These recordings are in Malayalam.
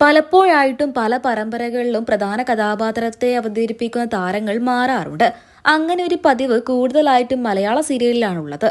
പലപ്പോഴായിട്ടും പല പരമ്പരകളിലും പ്രധാന കഥാപാത്രത്തെ അവതരിപ്പിക്കുന്ന താരങ്ങൾ മാറാറുണ്ട്. അങ്ങനെ ഒരു പതിവ് കൂടുതലായിട്ടും മലയാള സീരിയലിലാണുള്ളത്.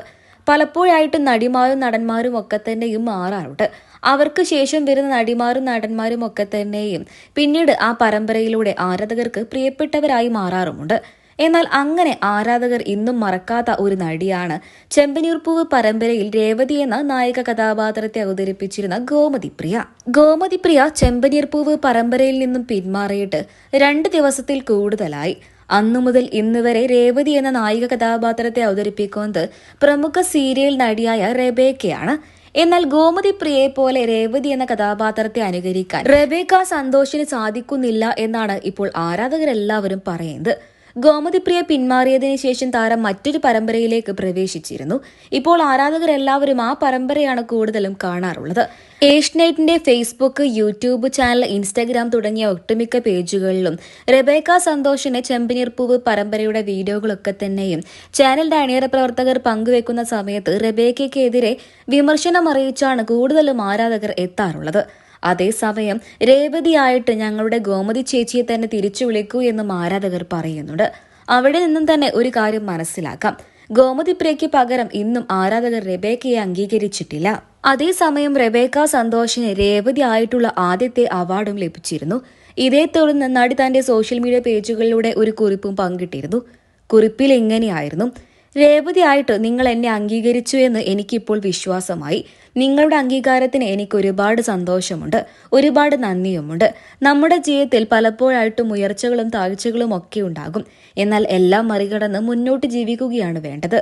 പലപ്പോഴായിട്ടും നടിമാരും നടന്മാരും ഒക്കെ തന്നെയും മാറാറുണ്ട്. അവർക്ക് ശേഷം വരുന്ന നടിമാരും നടന്മാരും ഒക്കെ തന്നെയും പിന്നീട് ആ പരമ്പരയിലൂടെ ആരാധകർക്ക് പ്രിയപ്പെട്ടവരായി മാറാറുമുണ്ട്. എന്നാൽ അങ്ങനെ ആരാധകർ ഇന്നും മറക്കാത്ത ഒരു നടിയാണ്. ചെമ്പനീർപ്പൂവ് പരമ്പരയിൽ രേവതി എന്ന നായിക കഥാപാത്രത്തെ അവതരിപ്പിച്ചിരുന്ന ഗോമതി പ്രിയ. ഗോമതി പ്രിയ ചെമ്പനീർപ്പൂവ് പരമ്പരയിൽ നിന്നും പിന്മാറിയിട്ട് രണ്ട് ദിവസത്തിൽ കൂടുതലായി. അന്നു മുതൽ ഇന്ന് വരെ രേവതി എന്ന നായിക കഥാപാത്രത്തെ അവതരിപ്പിക്കുന്നത് പ്രമുഖ സീരിയൽ നടിയായ റെബേക്കയാണ്. എന്നാൽ ഗോമതി പ്രിയയെ പോലെ രേവതി എന്ന കഥാപാത്രത്തെ അനുകരിക്കാൻ റെബേക്ക സന്തോഷിന് സാധിക്കുന്നില്ല എന്നാണ് ഇപ്പോൾ ആരാധകരെല്ലാവരും പറയുന്നത്. ഗോമതി പ്രിയ പിന്മാറിയതിനു ശേഷം താരം മറ്റൊരു പരമ്പരയിലേക്ക് പ്രവേശിച്ചിരുന്നു. ഇപ്പോൾ ആരാധകരെല്ലാവരും ആ പരമ്പരയാണ് കൂടുതലും കാണാറുള്ളത്. ഏഷ്യനെറ്റിന്റെ ഫേസ്ബുക്ക് യൂട്യൂബ് ചാനൽ ഇൻസ്റ്റാഗ്രാം തുടങ്ങിയ ഒട്ടുമിക്ക പേജുകളിലും റെബേക്ക സന്തോഷിന്റെ ചെമ്പനീർപ്പൂവ് പരമ്പരയുടെ വീഡിയോകളൊക്കെ തന്നെയും ചാനലിന്റെ അണിയറ പ്രവർത്തകർ പങ്കുവെക്കുന്ന സമയത്ത് റെബേക്കയ്ക്കെതിരെ വിമർശനം അറിയിച്ചാണ് കൂടുതലും ആരാധകർ എത്താറുള്ളത്. അതേസമയം രേവതിയായിട്ട് ഞങ്ങളുടെ ഗോമതി ചേച്ചിയെ തന്നെ തിരിച്ചു വിളിക്കൂ എന്നും ആരാധകർ പറയുന്നുണ്ട്. അവിടെ നിന്നും തന്നെ ഒരു കാര്യം മനസ്സിലാക്കാം. ഗോമതി പ്രിയയ്ക്ക് പകരം ഇന്നും ആരാധകർ റെബേക്കയെ അംഗീകരിച്ചിട്ടില്ല. അതേസമയം റെബേക്ക സന്തോഷിന് രേവതി ആയിട്ടുള്ള ആദ്യത്തെ അവാർഡും ലഭിച്ചിരുന്നു. ഇതേ തുടർന്ന് നടി തന്റെ സോഷ്യൽ മീഡിയ പേജുകളിലൂടെ ഒരു കുറിപ്പും പങ്കിട്ടിരുന്നു. കുറിപ്പിൽ ഇങ്ങനെയായിരുന്നു. രേവതിയായിട്ട് നിങ്ങൾ എന്നെ അംഗീകരിച്ചു എന്ന് എനിക്കിപ്പോൾ വിശ്വാസമായി. നിങ്ങളുടെ അംഗീകാരത്തിന് എനിക്ക് ഒരുപാട് സന്തോഷമുണ്ട്. ഒരുപാട് നന്ദിയുമുണ്ട്. നമ്മുടെ ജീവിതത്തിൽ പലപ്പോഴായിട്ടും ഉയർച്ചകളും താഴ്ചകളും ഒക്കെ ഉണ്ടാകും. എന്നാൽ എല്ലാം മറികടന്ന് മുന്നോട്ട് ജീവിക്കുകയാണ് വേണ്ടത്.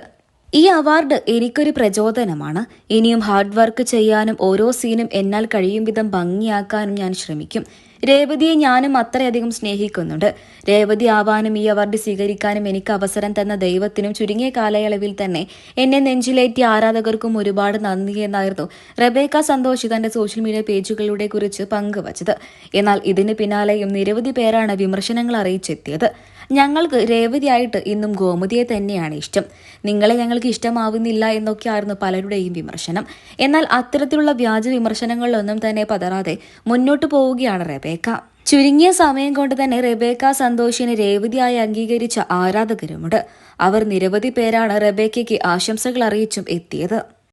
ഈ അവാർഡ് എനിക്കൊരു പ്രചോദനമാണ്. ഇനിയും ഹാർഡ് വർക്ക് ചെയ്യാനും ഓരോ സീനും എന്നാൽ കഴിയും വിധം ഭംഗിയാക്കാനും ഞാൻ ശ്രമിക്കും. രേവതിയെ ഞാനും അത്രയധികം സ്നേഹിക്കുന്നുണ്ട്. രേവതി ആവാനും ഈ അവാർഡ് സ്വീകരിക്കാനും എനിക്ക് അവസരം തന്ന ദൈവത്തിനും ചുരുങ്ങിയ കാലയളവിൽ തന്നെ എന്നെ നെഞ്ചിലേറ്റിയ ആരാധകർക്കും ഒരുപാട് നന്ദി എന്നായിരുന്നു റബേക്ക സന്തോഷ് തന്റെ സോഷ്യൽ മീഡിയ പേജുകളിലൂടെ കുറിച്ച് പങ്കുവച്ചത്. എന്നാൽ ഇതിന് പിന്നാലെയും നിരവധി പേരാണ് വിമർശനങ്ങൾ അറിയിച്ചെത്തിയത്. ഞങ്ങൾക്ക് രേവതിയായിട്ട് ഇന്നും ഗോമതിയെ തന്നെയാണ് ഇഷ്ടം. നിങ്ങളെ ഞങ്ങൾക്ക് ഇഷ്ടമാവുന്നില്ല എന്നൊക്കെയായിരുന്നു പലരുടെയും വിമർശനം. എന്നാൽ അത്തരത്തിലുള്ള വ്യാജ വിമർശനങ്ങളിലൊന്നും തന്നെ പതറാതെ മുന്നോട്ട് പോവുകയാണ് റെബേക്ക. ചുരുങ്ങിയ സമയം കൊണ്ട് തന്നെ റെബേക്ക സന്തോഷിനെ രേവതിയായി അംഗീകരിച്ച ആരാധകരുമുണ്ട്. അവർ നിരവധി പേരാണ് റെബേക്കയ്ക്ക് ആശംസകൾ അറിയിച്ചും എത്തിയത്.